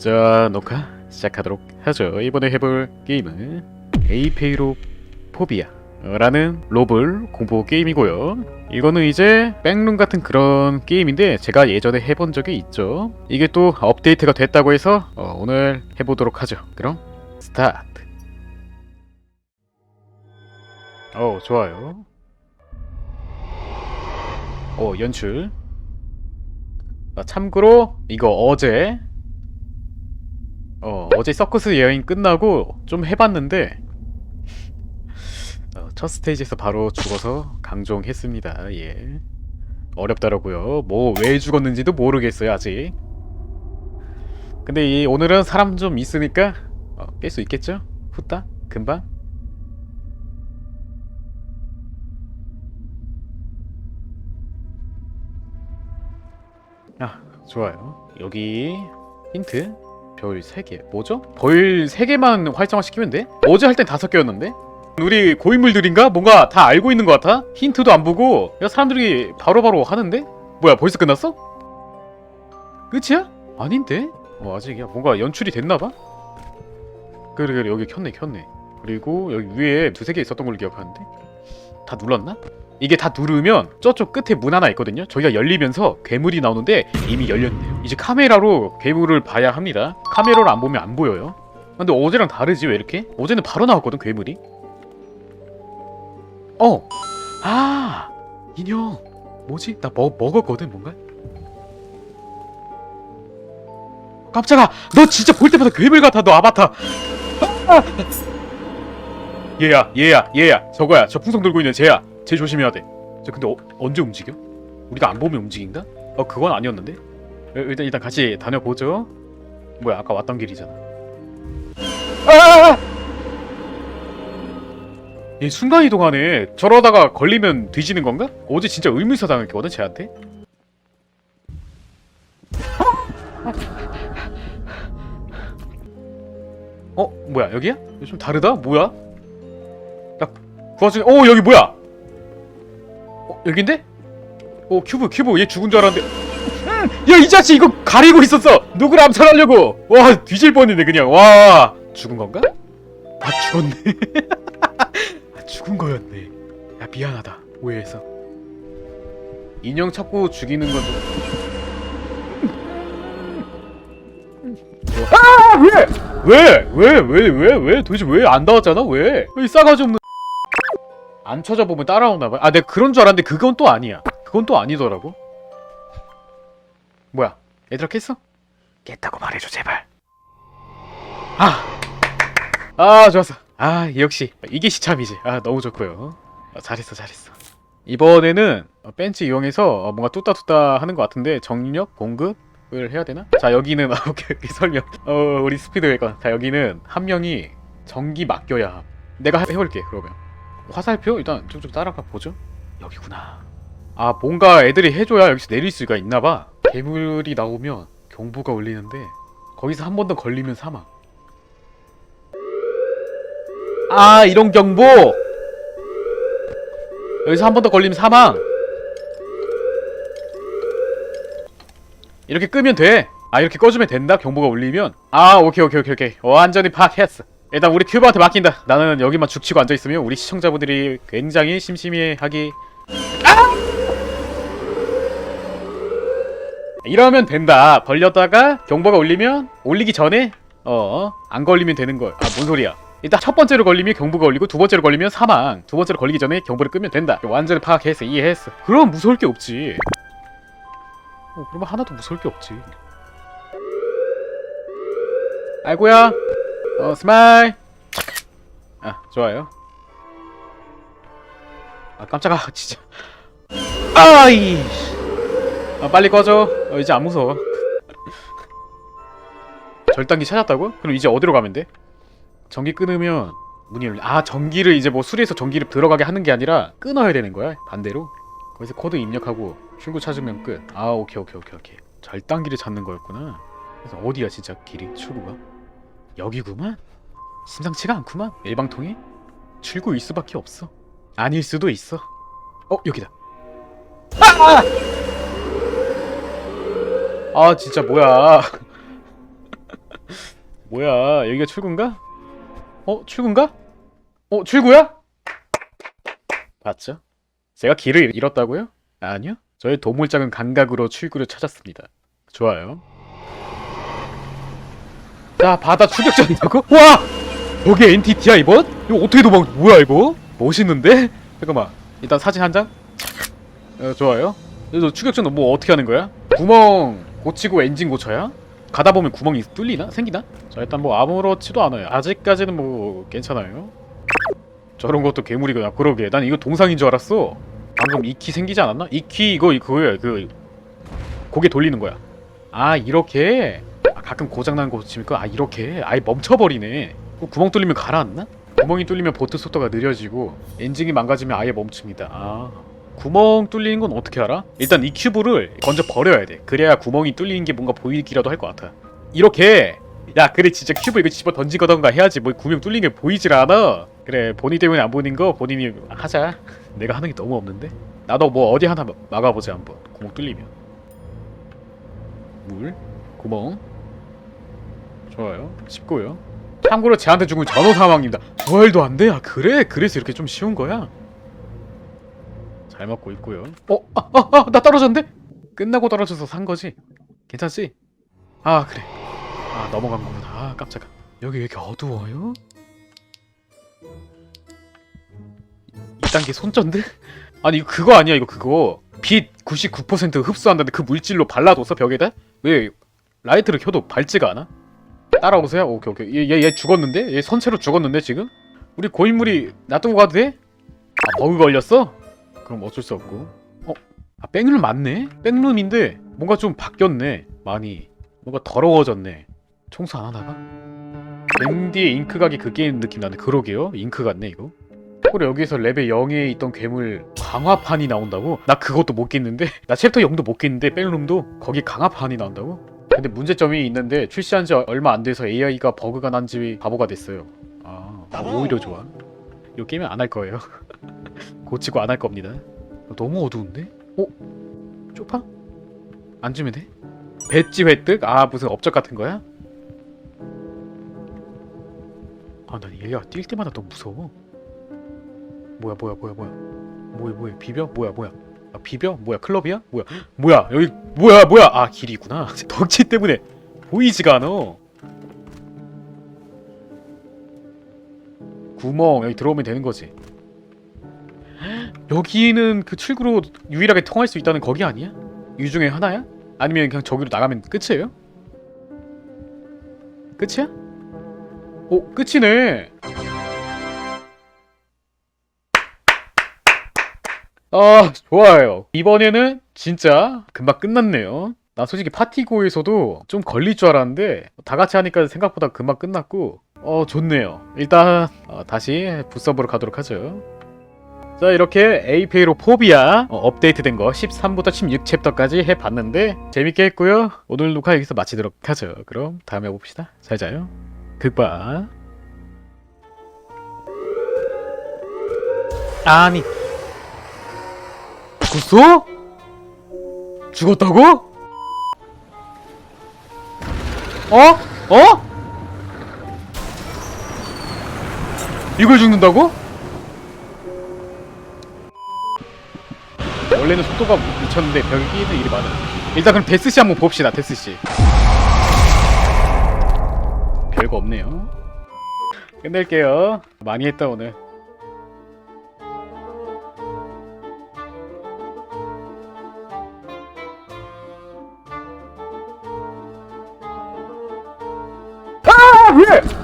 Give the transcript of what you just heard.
자 녹화 시작하도록 하죠. 이번에 해볼 게임은 에이페이로 포비아 라는 로블 공포 게임이고요. 이거는 이제 백룸 같은 그런 게임인데 제가 예전에 해본 적이 있죠. 이게 또 업데이트가 됐다고 해서 어, 오늘 해보도록 하죠. 그럼 스타트. 어 좋아요. 어 연출. 아, 참고로 이거 어제 어, 어제 서커스 여행 끝나고 좀 해봤는데 어, 첫 스테이지에서 바로 죽어서 강종했습니다. 예. 어렵더라고요. 뭐 왜 죽었는지도 모르겠어요 아직. 근데 이 오늘은 사람 좀 있으니까 어, 깰수 있겠죠? 후딱 금방. 아 좋아요. 여기 힌트 별 3개 뭐죠? 벌 3개만 활성화시키면 돼? 어제 할 땐 5개였는데? 우리 고인물들인가? 뭔가 다 알고 있는 것 같아? 힌트도 안 보고 야 사람들이 바로 바로 하는데? 뭐야 벌써 끝났어? 끝이야? 아닌데? 어 아직이야 뭔가 연출이 됐나봐? 그래 그래 여기 켰네 켰네 그리고 여기 위에 두세 개 있었던 걸로 기억하는데? 다 눌렀나? 이게 다 누르면 저쪽 끝에 문 하나 있거든요. 저기가 열리면서 괴물이 나오는데 이미 열렸네요. 이제 카메라로 괴물을 봐야 합니다. 카메라로 안 보면 안 보여요. 근데 어제랑 다르지 왜 이렇게? 어제는 바로 나왔거든 괴물이. 어, 아 인형 뭐지? 나 먹, 먹었거든 뭔가. 깜짝아, 너 진짜 볼 때마다 괴물 같아 너 아바타. 아! 얘야, 얘야, 얘야, 저거야, 저 풍선 들고 있는 쟤야. 쟤 조심해야 돼. 저 근데 어, 언제 움직여? 우리가 안 보면 움직인가? 어 그건 아니었는데. 일- 일단 일단 같이 다녀보죠. 뭐야 아까 왔던 길이잖아. 아! 얘 순간 이동하네. 저러다가 걸리면 뒤지는 건가? 어제 진짜 의문사 당했거든 쟤한테. 어 뭐야 여기야? 좀 다르다? 뭐야? 야 구하중에 어 여기 뭐야? 어, 여긴데? 어 큐브 큐브 얘 죽은 줄 알았는데 야 이 자식 이거 가리고 있었어 누구를 암살하려고 와 뒤질 뻔했네 그냥 와 죽은 건가? 아 죽었네 아 죽은 거였네 야 미안하다 오해해서 인형 찾고 죽이는 건 좀... 아 왜? 왜? 왜? 왜? 왜? 왜? 도대체 왜 안 나왔잖아 왜? 이 싸가지 없는 안 찾아보면 따라오나 봐. 아, 내가 그런 줄 알았는데 그건 또 아니야. 그건 또 아니더라고. 뭐야? 얘들아 깼어? 깼다고 말해줘 제발. 아, 아 좋았어. 아 역시 이게 시참이지. 아 너무 좋고요. 아, 잘했어 잘했어. 이번에는 어, 벤치 이용해서 어, 뭔가 뚜따뚜따 하는 것 같은데 정력 공급을 해야 되나? 자 여기는 아, 오케이, 오케이 설명. 어 우리 스피드웨건. 자 여기는 한 명이 전기 맡겨야 함. 내가 해- 해볼게 그러면. 화살표 일단 쭉쭉 따라가 보죠. 여기구나. 아 뭔가 애들이 해줘야 여기서 내릴 수가 있나봐. 괴물이 나오면 경보가 울리는데 거기서 한 번 더 걸리면 사망. 아 이런 경보. 여기서 한 번 더 걸리면 사망. 이렇게 끄면 돼. 아 이렇게 꺼주면 된다. 경보가 울리면. 아 오케이 오케이 오케이 오케이. 완전히 파악했어. 일단 우리 큐브한테 맡긴다. 나는 여기만 죽치고 앉아 있으면 우리 시청자분들이 굉장히 심심해하기. 아! 이러면 된다. 걸렸다가 경보가 울리면 올리기 전에 어 안 걸리면 되는 걸. 아 뭔 소리야? 일단 첫 번째로 걸리면 경보가 울리고 두 번째로 걸리면 사망. 두 번째로 걸리기 전에 경보를 끄면 된다. 완전히 파악했어. 이해했어. 그럼 무서울 게 없지. 어, 그러면 하나도 무서울 게 없지. 아이고야. 어 스마일. 아 좋아요. 아 깜짝아 진짜. 아이 아 빨리 꺼져 어, 이제 안 무서워. 절단기 찾았다고? 그럼 이제 어디로 가면 돼? 전기 끊으면 문이 열려. 아 전기를 이제 뭐 수리해서 전기를 들어가게 하는 게 아니라 끊어야 되는 거야 반대로? 거기서 코드 입력하고 출구 찾으면 끝아 오케이 오케이 오케이 오케이. 절단기를 찾는 거였구나. 그래서 어디야 진짜 길이? 출구가 여기구만? 심상치가 않구만 일방통에 출구 일 수밖에 없어 아닐 수도 있어 어 여기다 아! 아 진짜 뭐야 뭐야 여기가 출구인가? 어 출구인가? 어 출구야? 봤죠? 제가 길을 잃었다고요? 아니요 저의 도물장은 감각으로 출구를 찾았습니다 좋아요 자 바다 추격전이라고? 와! 여기 NTT야 이번? 이거 어떻게 도망 뭐야 이거? 멋있는데? 잠깐만 일단 사진 한 장? 어, 좋아요 그래서 추격전 뭐 어떻게 하는 거야? 구멍 고치고 엔진 고쳐야? 가다 보면 구멍이 뚫리나? 생기나? 자 일단 뭐 아무렇지도 않아요 아직까지는 뭐 괜찮아요 저런 것도 괴물이구나 그러게 난 이거 동상인 줄 알았어 방금 이키 생기지 않았나? 이키 이거 그거야 그 고개 돌리는 거야 아 이렇게? 아, 가끔 고장난 거 고치니까 아 이렇게? 아예 멈춰버리네. 그 구멍 뚫리면 가라앉나? 구멍이 뚫리면 보트 속도가 느려지고 엔진이 망가지면 아예 멈춥니다. 아 구멍 뚫리는 건 어떻게 알아? 일단 이 큐브를 먼저 버려야 돼. 그래야 구멍이 뚫리는 게 뭔가 보이기라도 할 것 같아. 이렇게! 야 그래 진짜 큐브 이거 집어 던지거던가 해야지 뭐 구멍 뚫린 게 보이질 않아. 그래 본인 때문에 안 보이는 거 본인이 하자. 내가 하는 게 너무 없는데? 나도 뭐 어디 하나 막- 막아보자 한번. 구멍 뚫리면. 물 구멍 좋아요 쉽고요 참고로 쟤한테 죽으면 전호 사망입니다 부활도 안 돼? 아 그래? 그래서 이렇게 좀 쉬운 거야? 잘 먹고 있고요 어? 아, 아, 아, 나 떨어졌는데? 끝나고 떨어져서 산 거지? 괜찮지? 아 그래 아 넘어간 거구나 아 깜짝아 여기 왜 이렇게 어두워요? 2단계 손전등? 아니 이거 그거 아니야 이거 그거 빛 99% 흡수한다는데 그 물질로 발라뒀어 벽에다? 왜 라이트를 켜도 밝지가 않아? 따라오세요? 오케이 오케이 얘, 얘, 얘 죽었는데? 얘 선체로 죽었는데 지금? 우리 고인물이 놔두고 가도 돼? 아 버그 걸렸어? 그럼 어쩔 수 없고 어? 아 백룸 맞네? 백룸인데 뭔가 좀 바뀌었네 많이 뭔가 더러워졌네 청소 안 하다가? 랜디의 잉크각이 그 게임 느낌 나네 그러게요 잉크 같네 이거 그래 여기서 레벨 0에 있던 괴물 강화판이 나온다고? 나 그것도 못 깼는데 나 챕터 0도 못 깼는데 백룸도 거기 강화판이 나온다고? 근데 문제점이 있는데 출시한 지 얼마 안 돼서 AI가 버그가 난지 바보가 됐어요 아 오히려 좋아 이 게임은 안할 거예요 고치고 안 할 겁니다 너무 어두운데? 어? 안 주면 돼? 배지 획득? 아 무슨 업적 같은 거야? 아난 얘가 뛸 때마다 너무 무서워 뭐야 뭐야 뭐야 뭐야 뭐야 뭐야 비벼? 뭐야 뭐야 아 비벼? 뭐야 클럽이야? 뭐야 뭐야 여기 뭐야 뭐야 아 길이구나 덕치 때문에 보이지가 않아 구멍 여기 들어오면 되는 거지 여기는 그 출구로 유일하게 통할 수 있다는 거기 아니야? 이 중에 하나야? 아니면 그냥 저기로 나가면 끝이에요? 끝이야? 오 끝이네 아 좋아요. 이번에는 진짜 금방 끝났네요. 나 솔직히 파티고에서도 좀 걸릴 줄 알았는데 다 같이 하니까 생각보다 금방 끝났고 어 좋네요. 일단 어, 다시 부서브로 가도록 하죠. 자 이렇게 에이페이로 포비아 어, 업데이트된 거 13부터 16챕터까지 해봤는데 재밌게 했고요. 오늘 녹화 여기서 마치도록 하죠. 그럼 다음에 봅시다. 잘 자요. 극바 아니 죽었어? 죽었다고? 어? 어? 이걸 죽는다고? 원래는 속도가 미쳤는데 벽에는 일이 많아 일단 그럼 데스씨 한번 봅시다 데스씨 별거 없네요 끝낼게요 많이 했다 오늘 아! 왜?